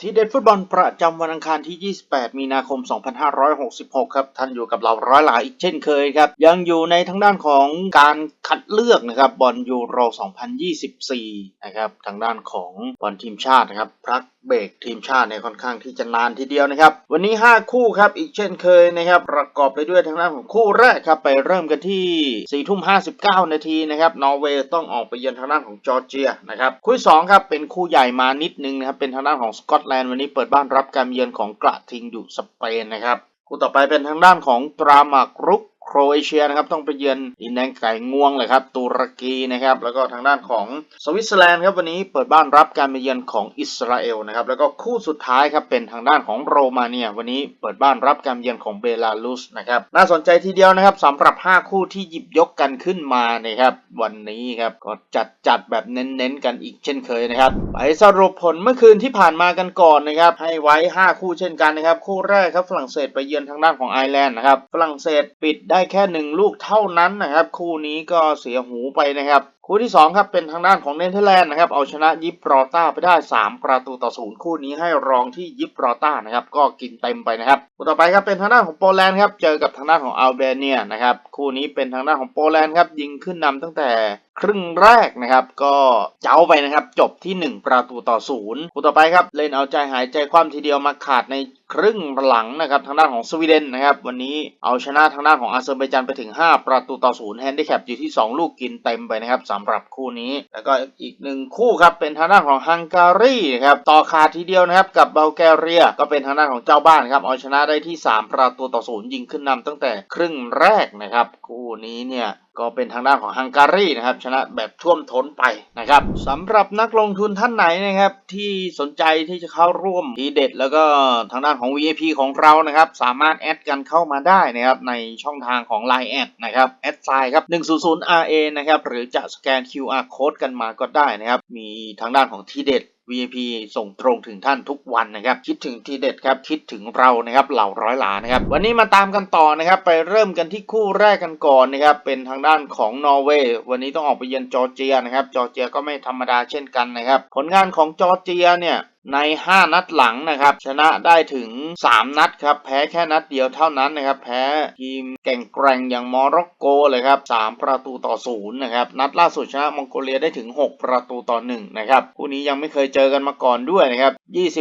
ทีเด็ดฟุตบอลประจำวันอังคารที่ 28 มีนาคม 2566 ครับ ท่านอยู่กับเราร้อยหลายอีกเช่นเคยครับ ยังอยู่ในทางด้านของการคัดเลือกนะครับบอลยูโร 2024 นะครับ ทางด้านของบอลทีมชาตินะครับพักเบรกทีมชาติในค่อนข้างที่จะนานทีเดียวนะครับ วันนี้ 5 คู่ครับอีกเช่นเคยนะครับ ประกอบไปด้วยทางด้านของคู่แรกครับไปเริ่มกันที่ 4 ทุ่ม 59 นาทีนะครับนอร์เวย์ต้องออกไปเยือนทางด้านของจอร์เจียนะครับคู่ที่สองครับเป็นคู่ใหญ่มานิดนึงนะครับเป็นทางด้านของสกอตแลนด์วันนี้เปิดบ้านรับการเยือนของกระทิงอยู่สเปนนะครับคู่ต่อไปเป็นทางด้านของตราหมากรุก โครเอเชียนะครับต้องไปเยือนดินแดงไก่งวงเลยครับตุรกีนะครับแล้วก็ทางด้านของสวิตเซอร์แลนด์ครับวันนี้เปิดบ้านรับการไปเยือนของอิสราเอลนะครับแล้วก็คู่สุดท้ายครับเป็นทางด้านของโรมาเนีย วันนี้เปิดบ้านรับการเยือนของเบลารุสนะครับน่าสนใจทีเดียวนะครับสำหรับ 5 คู่ที่หยิบยกกันขึ้นมานะครับวันนี้ครับก็จัดจัดแบบเน้นๆกันอีกเช่นเคยนะครับไปสรุปผลเมื่อคืนที่ผ่านมากันก่อนนะครับให้ไว้ 5 คู่เช่นกันนะครับคู่แรกครับฝรั่งเศสไปเยือนทางด้านของไอร์แลนด์นะครับฝรั่งเศสปิดได้ได้แค่หนึ่งลูกเท่านั้นนะครับ คู่นี้ก็เสียหูไปนะครับ คู่ที่ 2 ครับเป็นทางด้านของเนเธอร์แลนด์นะครับ เอาชนะยิปรอต้าไปได้ 3 ประตูต่อศูนย์คู่นี้ให้รองที่ยิปรอต้านะครับ ก็กินเต็มไปนะครับคู่ต่อไปครับเป็นทางด้านของโปแลนด์ครับเจอกับทางด้านของอัลเบเนียนะครับคู่นี้เป็นทางด้านของโปแลนด์ครับยิงขึ้นนำตั้งแต่ครึ่งแรกนะครับ ก็เจ้าไปนะครับ จบที่ 1 ประตูต่อศูนย์คู่ต่อไปครับเล่นเอาใจหายใจความทีเดียวมาขาดใน ครึ่งหลังนะครับทางด้านของสวีเดนนะครับวันนี้เอาชนะทางด้านของอาเซอร์ไบจานไปถึง 5 ประตูต่อศูนย์แฮนดิแคปอยู่ที่ 2 ลูกกินเต็มไปนะครับสำหรับคู่นี้ แล้วก็อีกหนึ่งคู่ครับเป็นทางด้านของฮังการีนะครับต่อขาดทีเดียวนะครับกับเบลแกเรีย ก็เป็นทางด้านของเจ้าบ้านครับเอาชนะได้ที่ 3 ประตูต่อศูนย์ยิงขึ้นนำตั้งแต่ครึ่งแรกนะครับคู่นี้เนี่ย ก็เป็นทางด้านของฮังการีนะครับ ชนะแบบท่วมท้นไปนะครับสำหรับนักลงทุนท่านไหนนะครับ ที่สนใจที่จะเข้าร่วมทีเด็ด แล้วก็ทางด้านของ VIP ของเรานะครับ สามารถแอดกันเข้ามาได้นะครับ ในช่องทางของ Line แอดนะครับแอดไซน์ครับ 100RA นะครับ หรือจะสแกน QR code กันมาก็ได้นะครับ มีทางด้านของทีเด็ด VIP ส่งตรงถึงท่านทุกวันนะครับ คิดถึงทีเด็ดครับคิดถึงเรานะครับเหล่าร้อยหลานะครับ วันนี้มาตามกันต่อนะครับ ไปเริ่มกันที่คู่แรกกันก่อนนะครับ เป็นทางด้านของนอร์เวย์วันนี้ต้องออกไปเยือนจอร์เจียนะครับ จอร์เจียก็ไม่ธรรมดาเช่นกันนะครับ ผลงานของจอร์เจียเนี่ย ใน 5 นัดหลังนะครับ ชนะได้ถึง 3 นัดครับ แพ้แค่นัดเดียวเท่านั้นนะครับ แพ้ทีมแก่งแกร่งอย่างมอร็อกโกเลยครับ 3 ประตูต่อศูนย์นะครับ นัดล่าสุดชนะมองโกเลียได้ถึง 6 ประตูต่อ 1 นะครับ คู่นี้ยังไม่เคยเจอกันมาก่อนด้วยนะครับ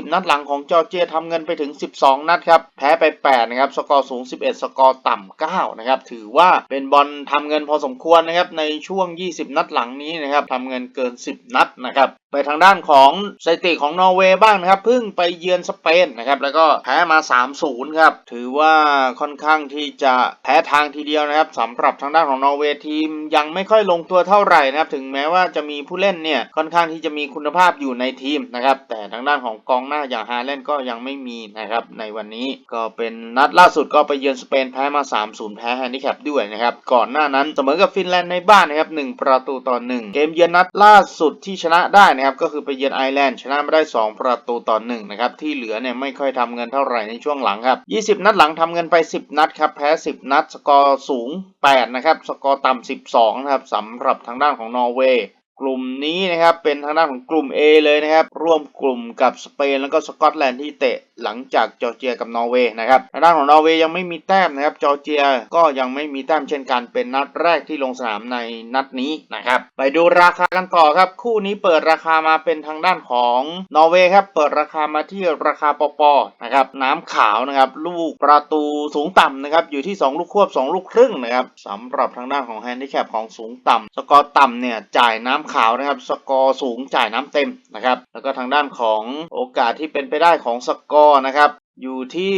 20 นัดหลังของจอร์เจียทำเงินไปถึง 12 นัดครับ แพ้ไป 8 นะครับ สกอร์สูง 11 สกอร์ต่ำ 9 นะครับ ถือว่าเป็นบอลทำเงินพอสมควรนะครับ ในช่วง 20 นัดหลังนี้นะครับทำเงินเกิน 10 นัดนะครับ ไปทางด้านของสถิติของนอร์เวย์บ้างนะครับเพิ่งไปเยือนสเปนนะครับแล้วก็แพ้มา 3-0 ครับ ถือว่าค่อนข้างที่จะแพ้ทางทีเดียวนะครับสำหรับทางด้านของนอร์เวย์ทีมยังไม่ค่อยลงตัวเท่าไหร่นะครับ ถึงแม้ว่าจะมีผู้เล่นเนี่ยค่อนข้างที่จะมีคุณภาพอยู่ในทีมนะครับแต่ทางด้านของกองหน้าอย่างฮาแลนก็ยังไม่มีนะครับในวันนี้ก็เป็นนัดล่าสุดก็ไปเยือนสเปนแพ้มา 3-0 แพ้แฮนดิแคปด้วยนะครับก่อนหน้านั้นเสมอกับฟินแลนด์ในบ้านนะครับ1ประตูต่อ1เกมเยือนนัดล่าสุดที่ชนะได้นะครับก็คือไปเยือนไอร์แลนด์ชนะมาได้ 2 ประตูต่อ1นะครับที่เหลือเนี่ยไม่ค่อยทำเงินเท่าไหร่ในช่วงหลังครับ 20 นัดหลังทำเงินไป 10 นัดครับแพ้ 10 นัด สกอร์สูง 8 นะครับ สกอร์ต่ำ12 นะครับสำหรับทางด้านของนอร์เวย์ กลุ่มนี้นะครับเป็นทางด้านของกลุ่ม A เลยนะครับ ร่วมกลุ่มกับสเปนแล้วก็สกอตแลนด์ที่เตะหลังจากจอร์เจียกับนอร์เวย์นะครับทางด้านของนอร์เวย์ยังไม่มีแต้มนะครับจอร์เจียก็ยังไม่มีแต้มเช่นกันเป็นนัดแรกที่ลงสนามในนัดนี้นะครับ ไปดูราคากันต่อครับ คู่นี้เปิดราคามาเป็นทางด้านของนอร์เวย์ครับเปิดราคามาที่ราคาปอปอนะครับน้ำขาวนะครับลูกประตูสูงต่ำนะครับอยู่ที่ 2 ลูกควบ 2 ลูกครึ่งนะครับสำหรับทางด้านของแฮนดิแคปของสูงต่ำสกอร์ต่ำเนี่ยจ่ายน้ำขาวนะครับ สกอร์สูงจ่ายน้ำเต็มนะครับ แล้วก็ทางด้านของโอกาสที่เป็นไปได้ของสกอร์นะครับ อยู่ที่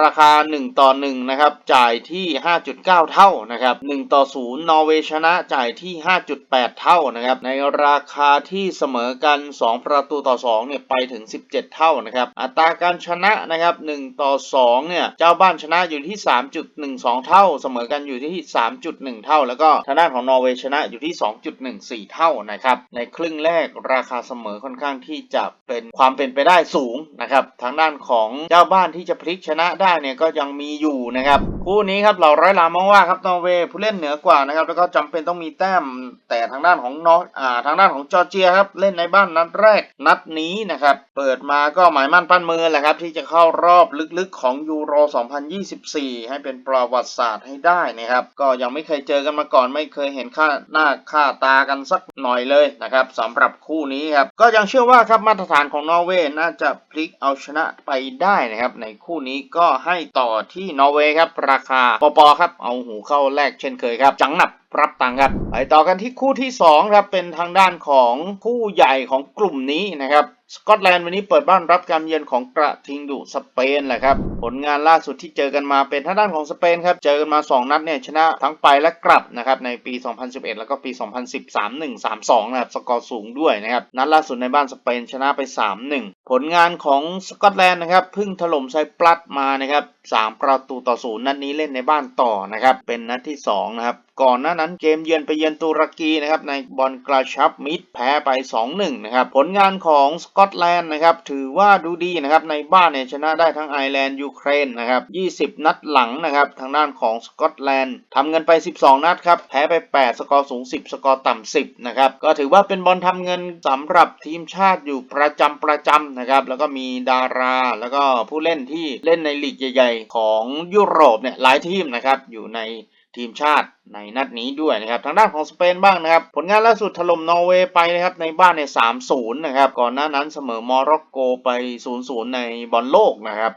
ราคา 1 ต่อ 1 นะครับ จ่ายที่ 5.9 เท่านะครับ 1 ต่อ 0 นอร์เวย์ชนะจ่ายที่ 5.8 เท่านะครับ ในราคาที่เสมอกัน 2 ประตูต่อ 2 เนี่ยไปถึง 17 เท่านะครับ อัตราการชนะนะครับ 1 ต่อ 2 เนี่ย เจ้าบ้านชนะอยู่ที่ 3.12 เท่า เสมอกันอยู่ที่ 3.1 เท่า แล้วก็ทางด้านของนอร์เวย์ชนะอยู่ที่ 2.14 เท่านะครับ ในครึ่งแรกราคาเสมอค่อนข้างที่จะเป็นความเป็นไปได้สูงนะครับ ทางด้านของเจ้าบ้านที่จะพลิกชนะได้เนี่ยก็ยังมีอยู่นะครับคู่นี้ครับเราร้อยลามองว่าครับนอร์เวย์ผู้เล่นเหนือกว่านะครับแล้วก็จำเป็นต้องมีแต้มแต่ทางด้านของนออ่าทางด้านของจอร์เจียครับเล่นในบ้านนัดแรกนัดนี้นะครับเปิดมาก็หมายมั่นปั้นมือแหละครับที่จะเข้ารอบลึกๆของยูโร 2024 ให้เป็นประวัติศาสตร์ให้ได้นะครับก็ยังไม่เคยเจอกันมาก่อนไม่เคยเห็นค่าหน้าค่าตากันสักหน่อยเลยนะครับสำหรับคู่นี้ครับก็ยังเชื่อว่าครับมาตรฐานของนอร์เวย์น่าจะพลิกเอาชนะไปได้นะครับ ในคู่นี้ก็ให้ต่อที่นอร์เวย์ครับราคาปอปอครับเอาหูเข้าแรกเช่นเคยครับ จังหนับรับตังค์ครับไปต่อกันที่คู่ที่2ครับเป็นทางด้านของคู่ใหญ่ของกลุ่มนี้นะครับ สกอตแลนด์วันนี้เปิดบ้านรับการเยือนของกระทิงดุสเปนแหละครับ ผลงานล่าสุดที่เจอกันมาเป็นทางด้านของสเปนครับ เจอกันมา 2 นัดเนี่ยชนะทั้งไปและกลับนะครับในปี 2011 แล้วก็ปี 2013 1 3-2 นะครับ สกอร์สูงด้วยนะครับ นัดล่าสุดในบ้านสเปนชนะไป 3-1 ผลงานของสกอตแลนด์นะครับเพิ่งถล่มไซปรัสมานะครับ3ประตูต่อศูนย์นัดนี้เล่นในบ้านต่อนะครับเป็นนัดที่2นะครับ ก่อนหน้านั้นเกมเยือนไปเยือนตุรกีนะครับในบอลกระชับมิดแพ้ไป 2-1 นะครับ ผลงานของสกอตแลนด์นะครับถือว่าดูดีนะครับในบ้านเนี่ยชนะได้ทั้งไอร์แลนด์ยูเครนนะครับ 20 นัดหลังนะครับทางด้านของสกอตแลนด์ทำเงินไป 12 นัดครับแพ้ไป 8 สกอร์สูง 10 สกอร์ต่ำ 10 นะครับก็ถือว่าเป็นบอลทำเงินสำหรับทีมชาติอยู่ประจำประจำนะครับแล้วก็มีดารา แล้วก็ผู้เล่นที่เล่นในลีกใหญ่ ๆ ของยุโรปเนี่ยหลายทีมนะครับอยู่ใน ทีมชาติในนัดนี้ด้วยนะครับ ทางด้านของสเปนบ้างนะครับ ผลงานล่าสุดถล่มนอร์เวย์ไปนะครับในบ้านใน 3-0 นะครับ ก่อนหน้านั้นเสมอมอร็อกโกไป 0-0 ในบอลโลกนะครับ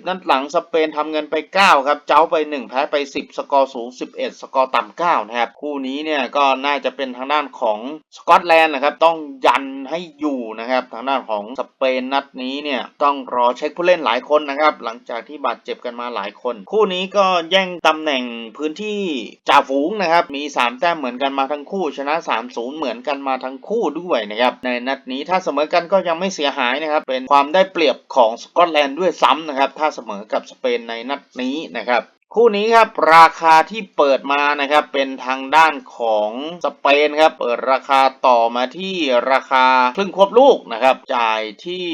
20 นัดหลังสเปนทำเงินไป 9 ครับ เจ้าไป 1 แพ้ไป 10 สกอร์สูง 11 สกอร์ต่ำ9 นะครับ คู่นี้เนี่ยก็น่าจะเป็นทางด้านของสกอตแลนด์นะครับ ต้องยันให้อยู่นะครับ ทางด้านของสเปนนัดนี้เนี่ยต้องรอเช็คผู้เล่นหลายคนนะครับ หลังจากที่บาดเจ็บกันมาหลายคน คู่นี้ก็แย่งตำแหน่งพื้นที่จ่าฝูงนะครับมี 3 แต้มเหมือนกันมาทั้งคู่ ชนะ 3-0 เหมือนกันมาทั้งคู่ด้วยนะครับในนัดนี้ถ้าเสมอกันก็ยังไม่เสียหายนะครับเป็นความได้เปรียบของสกอตแลนด์ด้วยซ้ำนะครับถ้าเสมอกับสเปนในนัดนี้นะครับ คู่นี้ครับราคาที่เปิดมานะครับเป็นทางด้านของสเปนครับเปิดราคาต่อมาที่ราคาครึ่งควบลูกนะครับจ่ายที่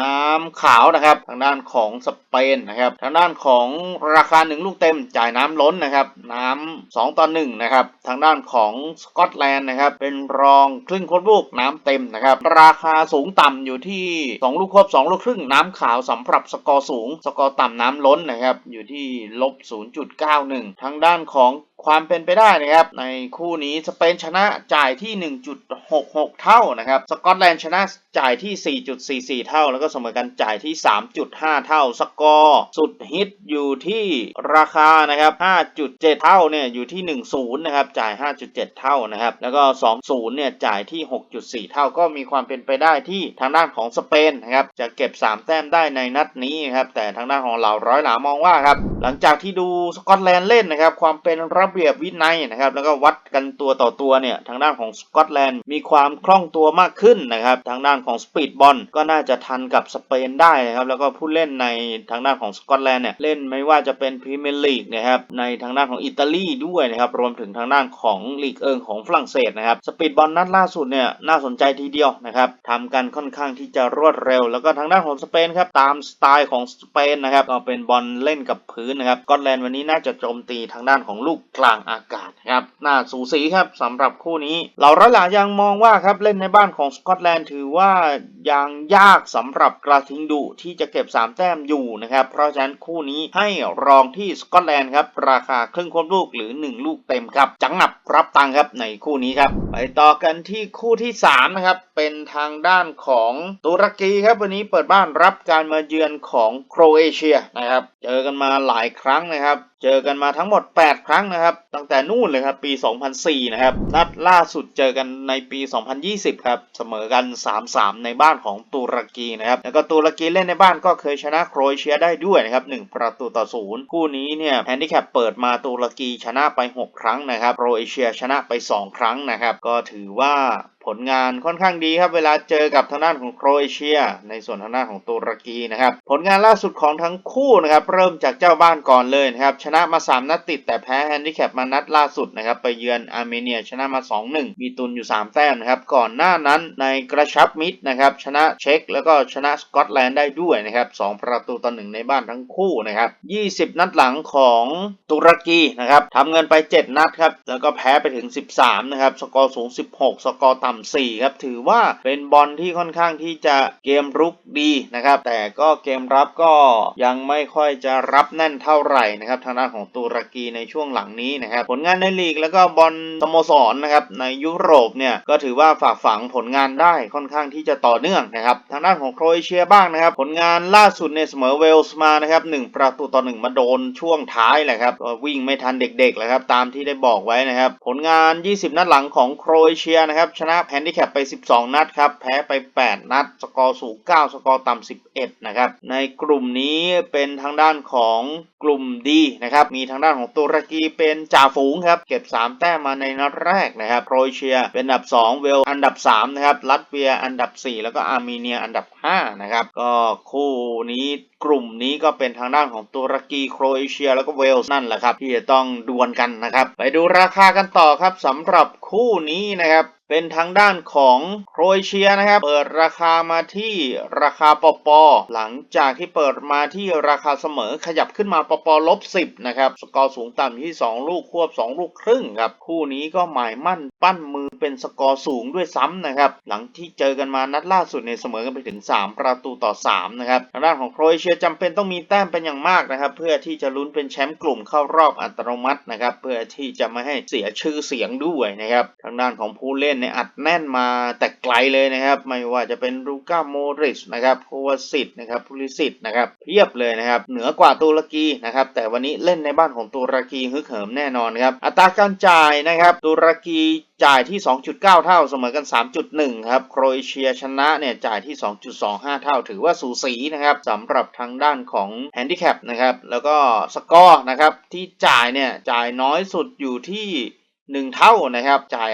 น้ำขาวนะครับทางด้านของสเปนนะครับทางด้านของราคา 1 ลูกเต็ม จ่ายน้ำล้นนะครับน้ำ2ต่อ1นะครับทางด้านของสกอตแลนด์นะครับเป็นรองครึ่งควบลูกน้ำเต็มนะครับราคาสูงต่ำอยู่ที่ 2 ลูกควบ2ลูกครึ่งน้ำขาวสำหรับสกอร์สูง สกอร์ต่ำน้ำล้นนะครับอยู่ที่ลบ0.91 ทางด้านของ ความเป็นไปได้นะครับ ในคู่นี้สเปนชนะจ่ายที่ 1.66 เท่านะครับ สกอตแลนด์ชนะจ่ายที่ 4.44 เท่า แล้วก็เสมอกันจ่ายที่ 3.5 เท่า สกอร์สุดฮิตอยู่ที่ราคานะครับ 5.7 เท่าเนี่ยอยู่ที่ 10 นะครับ จ่าย 5.7 เท่านะครับ แล้วก็ 20 เนี่ยจ่ายที่ 6.4 เท่า ก็มีความเป็นไปได้ที่ทางด้านของสเปนนะครับ จะเก็บ 3 แต้มได้ในนัดนี้ครับ แต่ทางด้านของเราร้อยหลามองว่าครับ หลังจากที่ดูสกอตแลนด์เล่นนะครับ ความเป็นระเบียบวินัยนะครับ แล้วก็วัดกันตัวต่อตัวเนี่ยทางด้านของสกอตแลนด์มีความคล่องตัวมากขึ้นนะครับ ทางด้านของสปีดบอลก็น่าจะทันกับสเปนได้นะครับ แล้วก็ผู้เล่นในทางด้านของสกอตแลนด์เนี่ยเล่นไม่ว่าจะเป็นพรีเมียร์ลีกนะครับในทางด้านของอิตาลีด้วยนะครับรวมถึงทางด้านของลีกเอิงของฝรั่งเศสนะครับสปีดบอลนัดล่าสุดเนี่ยน่าสนใจทีเดียวนะครับทำกันค่อนข้างที่จะรวดเร็ว แล้วก็ทางด้านของสเปนครับตามสไตล์ของสเปนนะครับก็เป็นบอลเล่นกับพื้นนะครับสกอตแลนด์วันนี้น่าจะโจมตีทางด้านของลูกกลางอากาศครับน่าสูสีครับสำหรับคู่นี้เราระหลายังมองว่าครับเล่นในบ้านของสกอตแลนด์ถือว่ายังยากสำหรับกระทิงดุที่จะเก็บ 3 แต้มอยู่นะครับเพราะฉะนั้นคู่นี้ให้รองที่สกอตแลนด์ครับราคาครึ่งควบลูกหรือ 1 ลูกเต็มครับจังหนับรับตังค์ครับในคู่นี้ครับไปต่อกันที่คู่ที่3นะครับเป็นทางด้านของตุรกีครับวันนี้เปิดบ้านรับการมาเยือนของโครเอเชียนะครับเจอกันมาหลายครั้งนะครับ เจอกันมาทั้งหมด 8 ครั้งนะครับ ตั้งแต่นู่นเลยครับ ปี 2004 นะครับ นัดล่าสุดเจอกันในปี 2020 ครับ เสมอกัน 3-3 ในบ้านของตุรกีนะครับ แล้วก็ตุรกีเล่นในบ้านก็เคยชนะโครเอเชียได้ด้วยนะครับ 1 ประตูต่อศูนย์คู่นี้เนี่ยแฮนดิแคปเปิดมาตุรกีชนะไป 6 ครั้งนะครับ โครเอเชียชนะไป 2 ครั้งนะครับ ก็ถือว่าผลงานค่อนข้างดีครับ เวลาเจอกับทางด้านของโครเอเชีย ในส่วนทางด้านของตุรกีนะครับ ผลงานล่าสุดของทั้งคู่นะครับเริ่มจากเจ้าบ้านก่อนเลยนะครับ ชนะมา 3 นัดติดแต่แพ้แฮนดิแคปมานัดล่าสุดนะครับ ไปเยือนอาร์เมเนียชนะมา 2-1 มีตุนอยู่ 3 แต้มนะครับ ก่อนหน้านั้นในกระชับมิตรนะครับชนะเช็กแล้วก็ชนะสกอตแลนด์ได้ด้วยนะครับ 2 ประตูต่อหนึ่งในบ้านทั้งคู่นะครับ 20 นัดหลังของตุรกีนะครับทำเงินไป 7 นัดครับแล้วก็แพ้ไปถึง 13นะครับสกอร์สูง 16 สกอร์ต่ำ4ครับถือว่าเป็นบอลที่ค่อนข้างที่จะเกมรุกดีนะครับ แต่ก็เกมรับก็ยังไม่ค่อยจะรับแน่นเท่าไหร่นะครับทางด้านของตุรกีในช่วงหลังนี้นะครับผลงานในลีกแล้วก็บอลสโมสรนะครับในยุโรปเนี่ยก็ถือว่าฝากฝังผลงานได้ค่อนข้างที่จะต่อเนื่องนะครับทางด้านของโครเอเชียบ้างนะครับ ผลงานล่าสุดเนี่ยเสมอเวลส์มานะครับหนึ่งประตูต่อหนึ่งมาโดนช่วงท้ายแหละครับวิ่งไม่ทันเด็กๆแหละครับตามที่ได้บอกไว้นะครับผลงาน 20 นัดหลังของโครเอเชียนะครับชนะแฮนดิแคปไป 12 นัดครับ แพ้ไป 8 นัด สกอร์สูง 9 สกอร์ต่ำ 11 นะครับ ในกลุ่มนี้เป็นทางด้านของกลุ่มดีนะครับ มีทางด้านของตุรกีเป็นจ่าฝูงครับ เก็บ 3 แต้มมาในนัดแรกนะครับโครเอเชียเป็นอันดับ 2 เวลอันดับ 3 นะครับรัสเซียอันดับ 4 แล้วก็อาร์เมเนียอันดับ 5 นะครับ ก็คู่นี้กลุ่มนี้ก็เป็นทางด้านของตุรกีโครเอเชีย แล้วก็เวลส์นั่นแหละครับ ที่จะต้องดวลกันนะครับ ไปดูราคากันต่อครับสำหรับคู่นี้นะครับ เป็นทางด้านของโครเอเชียนะครับ เปิดราคามาที่ราคาปปหลังจากที่เปิดมาที่ราคาเสมอขยับขึ้นมาปปลบ10นะครับสกอร์สูงต่ำที่ 2 ลูกควบ 2 ลูกครึ่งครับคู่นี้ก็หมายมั่นปั้นมือเป็นสกอร์สูงด้วยซ้ำนะครับหลังที่เจอกันมานัดล่าสุดในเสมอกันไปถึง 3 ประตูต่อ3นะครับทางด้านของโครเอเชียจำเป็นต้องมีแต้มเป็นอย่างมากนะครับ เพื่อที่จะลุ้นเป็นแชมป์กลุ่มเข้ารอบอัตโนมัตินะครับเพื่อที่จะไม่ให้เสียชื่อเสียงด้วยนะครับทางด้านของผู้เล่นเนี่ยอัดแน่นมาแต่ไกลเลยนะครับ ไม่ว่าจะเป็นลูก้าโมริชนะครับโควาสิตนะครับพูลิสิตนะครับเพียบเลยนะครับ เหนือกว่าตุรกีนะครับ แต่วันนี้เล่นในบ้านของตุรกีฮึกเหิมแน่นอนครับ อัตราการจ่ายนะครับตุรกีจ่ายที่ 2.9 เท่าเสมอกัน 3.1 ครับ โครเอเชียชนะเนี่ยจ่ายที่ 2.25 เท่า ถือว่าสูสีนะครับสำหรับทางด้านของแฮนดิแคปนะครับ แล้วก็สกอร์นะครับที่จ่ายเนี่ยจ่ายน้อยสุดอยู่ที่ 1 เท่านะครับ จ่าย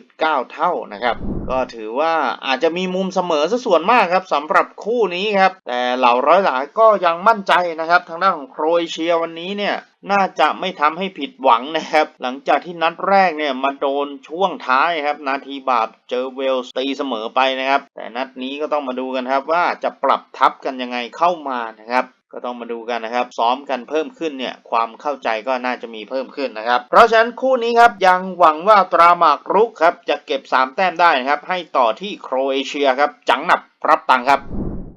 5.9 เท่านะครับ ก็ถือว่าอาจจะมีมุมเสมอซะส่วนมากครับสำหรับคู่นี้ครับ แต่เหล่าร้อยหลายก็ยังมั่นใจนะครับ ทางด้านของโครเอเชียวันนี้เนี่ยน่าจะไม่ทำให้ผิดหวังนะครับ หลังจากที่นัดแรกเนี่ยมาโดนช่วงท้ายครับ นาทีบาปเจอเวลส์ตีเสมอไปนะครับ แต่นัดนี้ก็ต้องมาดูกันครับว่าจะปรับทับกันยังไงเข้ามานะครับ ก็ต้องมาดูกันนะครับ ซ้อมกันเพิ่มขึ้นเนี่ยความเข้าใจก็น่าจะมีเพิ่มขึ้นนะครับ เพราะฉะนั้นคู่นี้ครับยังหวังว่าตราหมากรุกครับจะเก็บ 3 แต้มได้นะครับ ให้ต่อที่โครเอเชียครับจังหนับรับตังค์ครับ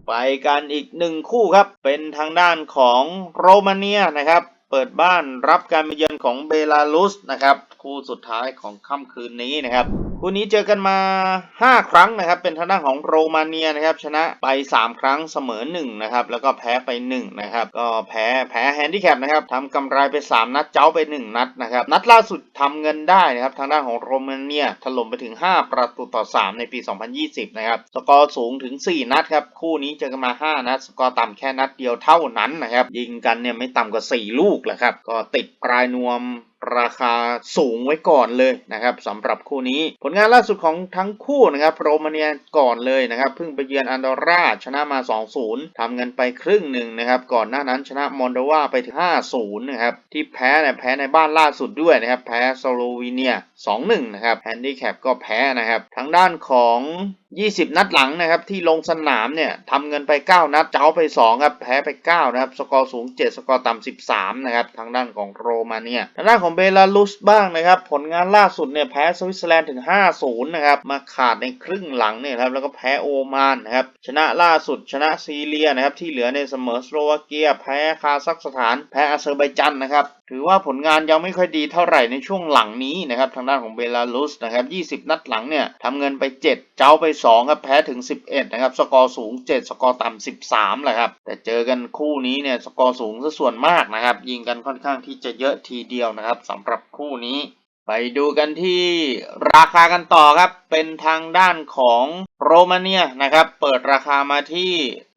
ไปกันอีกหนึ่งคู่ครับ เป็นทางด้านของโรมาเนียนะครับ เปิดบ้านรับการมาเยือนของเบลารุสนะครับ คู่สุดท้ายของค่ำคืนนี้นะครับ คู่นี้เจอกันมา 5 ครั้งนะครับ เป็นทางด้านของโรมาเนียนะครับ ชนะไป 3 ครั้งเสมอ1นะครับ แล้วก็แพ้ไป 1 นะครับ ก็แพ้แพ้แฮนดิแคปนะครับทำกำไรไป 3 นัดเจ้าไป 1 นัดนะครับ นัดล่าสุดทำเงินได้นะครับ ทางด้านของโรมาเนียถล่มไปถึง 5 ประตูต่อ 3 ในปี 2020 นะครับ สกอร์สูงถึง 4 นัดครับ คู่นี้เจอกันมา 5 นัด สกอร์ต่ำแค่นัดเดียวเท่านั้นนะครับ ยิงกันเนี่ยไม่ต่ำกว่า 4 ลูกแหละครับ ก็ติดปลายนวม ราคาสูงไว้ก่อนเลยนะครับสำหรับคู่นี้ ผลงานล่าสุดของทั้งคู่นะครับโรมาเนียก่อนเลยนะครับเพิ่งไปเยือนอันดอร่าชนะมา 2-0ทำเงินไปครึ่งหนึ่งนะครับก่อนหน้านั้นชนะมอนโดวาไปถึง 5-0 นะครับที่แพ้เนี่ยแพ้ในบ้านล่าสุดด้วยนะครับแพ้สโลวีเนีย 2-1 นะครับแฮนดิแคปก็แพ้นะครับทางด้านของ 20 นัดหลังนะครับที่ลงสนามเนี่ยทำเงินไป 9 นัดเจ้าไป2ครับแพ้ไป 9 นะครับสกอร์สูง 7 สกอร์ต่ำ13 นะครับทางด้านของโรมาเนียทางด้านของเบลารุสบ้างนะครับ ผลงานล่าสุดเนี่ยแพ้สวิตเซอร์แลนด์ถึง 5-0 นะครับ มาขาดในครึ่งหลังเนี่ยครับ แล้วก็แพ้โอมานนะครับ ชนะล่าสุดชนะซีเรียนะครับ ที่เหลือในเสมอสโลวาเกีย แพ้คาซัคสถาน แพ้อาเซอร์ไบจันนะครับ ถือว่าผลงานยังไม่ค่อยดีเท่าไหร่ในช่วงหลังนี้นะครับ ทางด้านของเบลารุสนะครับ 20 นัดหลังเนี่ยทำเงินไป 7 เจ้าไป2ครับ แพ้ถึง 11 นะครับ สกอร์สูง 7 สกอร์ต่ำ13แหละครับ แต่เจอกันคู่นี้เนี่ย สกอร์สูงซะส่วนมากนะครับ ยิงกันค่อนข้างที่จะเยอะทีเดียวนะครับสำหรับคู่นี้ ไปดูกันที่ราคากันต่อครับ เป็นทางด้านของโรมาเนียนะครับ เปิดราคามาที่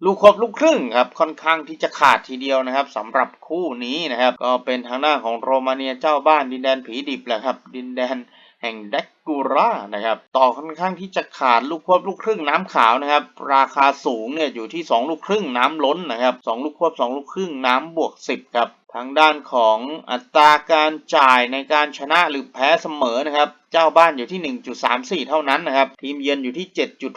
ลูกครบลูกครึ่งครับ ค่อนข้างที่จะขาดทีเดียวนะครับสำหรับคู่นี้นะครับ ก็เป็นทางด้านของโรมาเนียเจ้าบ้านดินแดนผีดิบแหละครับ ดินแดน แห่งแดกกูร่านะครับต่อค่อนข้างที่จะขาดลูกควบลูกครึ่งน้ำขาวนะครับ ราคาสูงเนี่ยอยู่ที่ 2 ลูกครึ่งน้ำล้นนะครับ2ลูกควบ 2 ลูกครึ่งน้ำบวก 10 ครับ ทางด้านของอัตราการจ่ายในการชนะหรือแพ้เสมอนะครับ เจ้าบ้านอยู่ที่ 1.34 เท่านั้นนะครับ ทีมเยือนอยู่ที่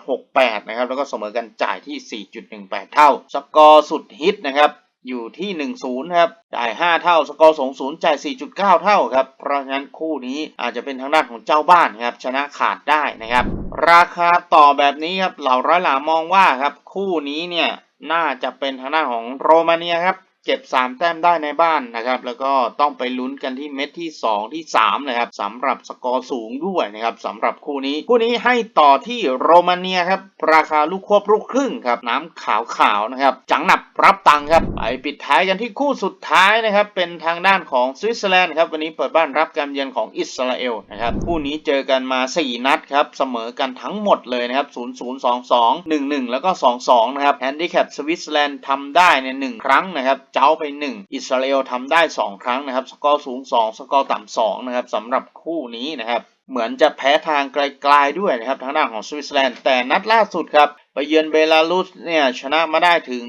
7.68 นะครับ แล้วก็เสมอกันจ่ายที่ 4.18 เท่า สกอร์สุดฮิตนะครับ อยู่ที่1-0ครับจ่าย 5 เท่าสกอร์สูนย์จ่าย 4.9 เท่าครับ เพราะฉะนั้นคู่นี้อาจจะเป็นทางด้านของเจ้าบ้านครับชนะขาดได้นะครับ ราคาต่อแบบนี้ครับเหล่าร้อยหลามองว่าครับคู่นี้เนี่ยน่าจะเป็นทางด้านของโรมาเนียครับ เก็บ 3 แต้มได้ในบ้านนะครับ แล้วก็ต้องไปลุ้นกันที่เม็ดที่ 2 ที่3นะครับสำหรับสกอร์สูงด้วยนะครับสำหรับคู่นี้ คู่นี้ให้ต่อที่โรมาเนียครับราคาลูกควบลูกครึ่งครับน้ำขาวๆนะครับจังหนับรับตังครับไปปิดท้ายกันที่คู่สุดท้ายนะครับเป็นทางด้านของสวิตเซอร์แลนด์ครับวันนี้เปิดบ้านรับการเยือนของอิสราเอลนะครับคู่นี้เจอกันมา 4 นัดครับเสมอกันทั้งหมดเลยนะครับ0 0 2 2 1 1 แล้วก็ 2 2 นะครับแฮนดิแคปสวิตเซอร์แลนด์ทำได้ในหนึ่งครั้งนะครับเจ้าไป 1 อิสราเอลทำได้ 2 ครั้งนะครับ สกอร์สูง 2 สกอร์ต่ำ2นะครับสำหรับคู่นี้นะครับ เหมือนจะแพ้ทางไกลๆด้วยนะครับทางด้านของสวิตเซอร์แลนด์แต่นัดล่าสุดครับ เยือนเบลารุสเนี่ยชนะมาได้ถึง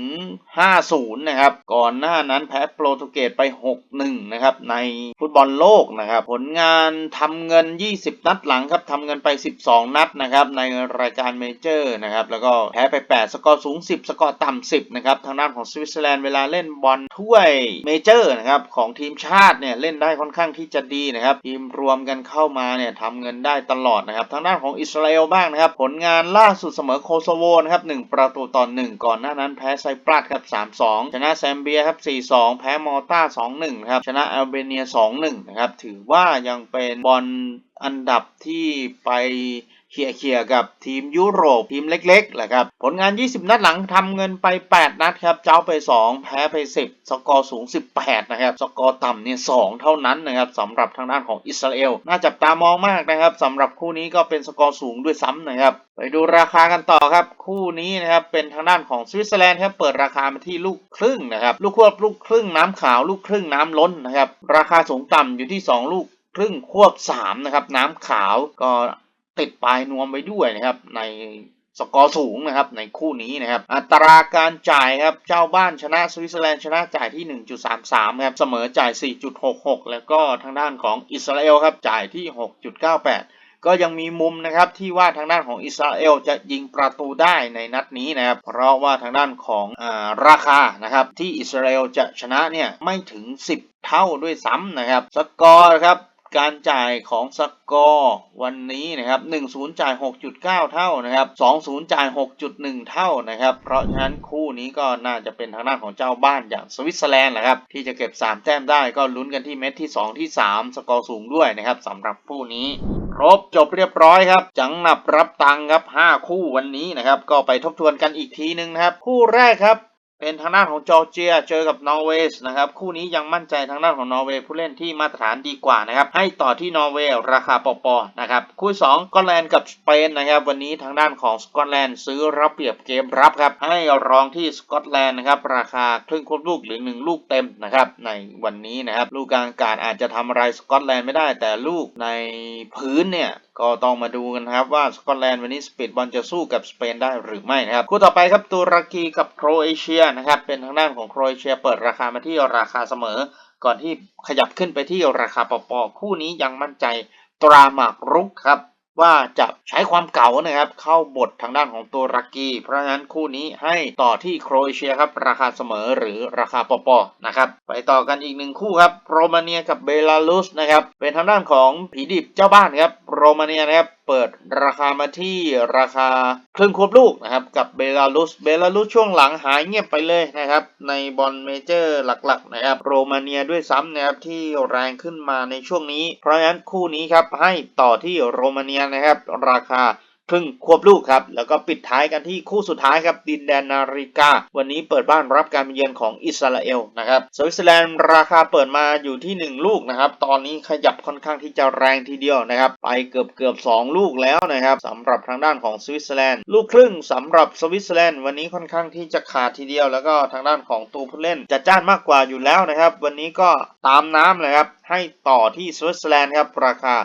5-0 นะครับ ก่อนหน้านั้นแพ้โปรตุเกสไป 6-1 นะครับ ในฟุตบอลโลกนะครับ ผลงานทำเงิน 20 นัดหลังครับทำเงินไป 12 นัดนะครับ ในรายการเมเจอร์นะครับ แล้วก็แพ้ไป 8 สกอร์สูง 10 สกอร์ต่ำ 10 นะครับ ทางด้านของสวิตเซอร์แลนด์เวลาเล่นบอลถ้วยเมเจอร์นะครับ ของทีมชาติเนี่ยเล่นได้ค่อนข้างที่จะดีนะครับ ทีมรวมกันเข้ามาเนี่ยทำเงินได้ตลอดนะครับ ทางด้านของอิสราเอลบ้างนะครับ ผลงานล่าสุดเสมอโคโซโวนครับ 1 ประตูต่อ 1 ก่อนหน้านั้นแพ้ไซปรัสครับ 3-2 ชนะแซมเบียครับ 4-2 แพ้มอลตา2-1 ครับ ชนะแอลเบเนีย 2-1 นะครับ ถือว่ายังเป็นบอลอันดับที่ไป เคียร์เคลียร์กับทีมยุโรปทีมเล็กๆแหละครับ ผลงาน 20 นัดหลังทำเงินไป 8 นัดครับ เจ้าไป 2 แพ้ไป 10 สกอร์สูง 18 นะครับ สกอร์ต่ำเนี่ย2เท่านั้นนะครับสำหรับทางด้านของอิสราเอล น่าจับตามองมากนะครับสำหรับคู่นี้ก็เป็นสกอร์สูงด้วยซ้ำนะครับ ไปดูราคากันต่อครับ คู่นี้นะครับเป็นทางด้านของสวิตเซอร์แลนด์ครับเปิดราคามาที่ลูกครึ่งนะครับลูกควบลูกครึ่งน้ำขาวลูกครึ่งน้ำล้นนะครับราคาสูงต่ำอยู่ที่ 2 ลูกครึ่งควบ3นะครับน้ำขาวก็ ติดปลายนวมไว้ด้วยนะครับ ในสกอร์สูงนะครับในคู่นี้นะครับ อัตราการจ่ายครับเจ้าบ้านชนะสวิตเซอร์แลนด์ชนะจ่ายที่ 1.33ครับเสมอจ่าย 4.66 แล้วก็ทางด้านของอิสราเอลครับจ่ายที่ 6.98 ก็ยังมีมุมนะครับที่ว่าทางด้านของอิสราเอลจะยิงประตูได้ในนัดนี้นะครับ เพราะว่าทางด้านของอราคานะครับที่อิสราเอลจะชนะเนี่ยไม่ถึง 10 เท่าด้วยซ้ำนะครับ สกอร์ครับ การจ่ายของสกอร์วันนี้นะครับ1-0จ่าย 6.9 เท่านะครับ2-0จ่าย 6.1 เท่านะครับ เพราะฉะนั้นคู่นี้ก็น่าจะเป็นทางด้านของเจ้าบ้านอย่างสวิตเซอร์แลนด์แหละครับที่จะเก็บ 3 แต้มได้ก็ลุ้นกันที่เม็ดที่ 2 ที่ 3 สกอร์สูงด้วยนะครับสำหรับคู่นี้ครบจบเรียบร้อยครับ จังหนับรับตังครับ 5 คู่วันนี้นะครับ ก็ไปทบทวนกันอีกทีนึงนะครับ คู่แรกครับ เป็นทางด้านของจอร์เจียเจอกับนอร์เวย์นะครับคู่นี้ยังมั่นใจทางด้านของนอร์เวย์ผู้เล่นที่มาตรฐานดีกว่านะครับให้ต่อที่นอร์เวย์ราคาปอปอนะครับคู่2สกอตแลนด์กับสเปนนะครับวันนี้ทางด้านของสกอตแลนด์ซื้อรับเปรียบเกมรับครับให้รองที่สกอตแลนด์นะครับราคาครึ่งควบลูกหรือ 1 ลูกเต็มนะครับในวันนี้นะครับลูกกลางอากาศอาจจะทำอะไรสกอตแลนด์ไม่ได้ แต่ลูกในพื้นเนี่ยก็ต้องมาดูกันครับว่าสกอตแลนด์วันนี้สปีดบอลจะสู้กับสเปนได้หรือไม่นะครับคู่ต่อไปครับตุรกีกับโครเอเชียนะครับเป็นทางด้านของโครเอเชียเปิดราคามาที่ราคาเสมอ ก่อนที่ขยับขึ้นไปที่ราคาปอปอคู่นี้ยังมั่นใจตราหมากรุกครับ ว่าจะใช้ความเก่านะครับ เข้าบททางด้านของตัวรักีเพราะฉะนั้นคู่นี้ให้ต่อที่โครเอเชียครับราคาเสมอหรือราคาปอปอนะครับไปต่อกันอีกหนึ่งคู่ครับโรมาเนียกับเบลารุสนะครับเป็นทางด้านของผีดิบเจ้าบ้านครับโรมาเนียนะครับ เปิดราคามาที่ราคาครึ่งควบลูกนะครับกับเบลารุส เบลารุสช่วงหลังหายเงียบไปเลยนะครับในบอลเมเจอร์หลักๆนะครับโรมาเนียด้วยซ้ำนะครับที่แรงขึ้นมาในช่วงนี้ เพราะฉะนั้นคู่นี้ครับให้ต่อที่โรมาเนียนะครับราคา ครึ่งควบลูกครับ แล้วก็ปิดท้ายกันที่คู่สุดท้ายครับดินแดนนาริกา วันนี้เปิดบ้านรับการเยือนของอิสราเอลนะครับสวิตเซอร์แลนด์ราคาเปิดมาอยู่ที่ 1 ลูกนะครับ ตอนนี้ขยับค่อนข้างที่จะแรงทีเดียวนะครับ ไปเกือบเกือบ2ลูกแล้วนะครับสำหรับทางด้านของสวิตเซอร์แลนด์ลูกครึ่งสำหรับสวิตเซอร์แลนด์วันนี้ค่อนข้างที่จะขาดทีเดียว แล้วก็ทางด้านของตัวผู้เล่นจะจ้านมากกว่าอยู่แล้วนะครับ วันนี้ก็ตามน้ำเลยครับให้ต่อที่สวิตเซอร์แลนด์ครับราคา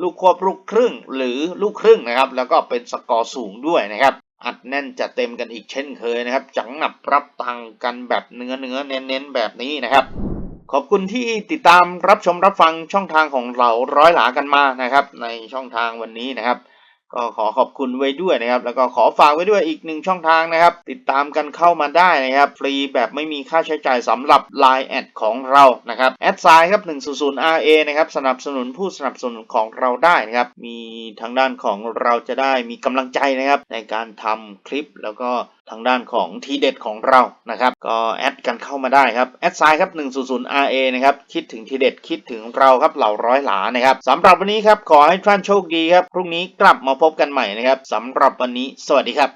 ลูกควบลูกครึ่งหรือลูกครึ่งนะครับ แล้วก็เป็นสกอร์สูงด้วยนะครับ อัดแน่นจัดเต็มกันอีกเช่นเคยนะครับ จังหนับรับตังกันแบบเนื้อเนื้อเน้นเน้นแบบนี้นะครับ ขอบคุณที่ติดตามรับชมรับฟังช่องทางของเราร้อยหลากันมานะครับ ในช่องทางวันนี้นะครับ ก็ขอขอบคุณไว้ด้วยนะครับ แล้วก็ขอฝากไว้ด้วยอีกหนึ่งช่องทางนะครับ ติดตามกันเข้ามาได้นะครับ ฟรีแบบไม่มีค่าใช้จ่ายสำหรับ Line แอดของเรานะครับแอดไซน์ครับ 100 RA นะครับสนับสนุนผู้สนับสนุนของเราได้นะครับ มีทางด้านของเราจะได้มีกำลังใจนะครับ ในการทำคลิปแล้วก็ ทางด้านของทีเด็ดของเรานะครับ ก็แอดกันเข้ามาได้ครับแอดไซน์ครับ 100 RA นะครับ คิดถึงทีเด็ดคิดถึงเราครับเหล่าร้อยหลานะครับสำหรับวันนี้ครับ ขอให้ท่านโชคดีครับ พรุ่งนี้กลับมาพบกันใหม่นะครับสำหรับวันนี้ สวัสดีครับ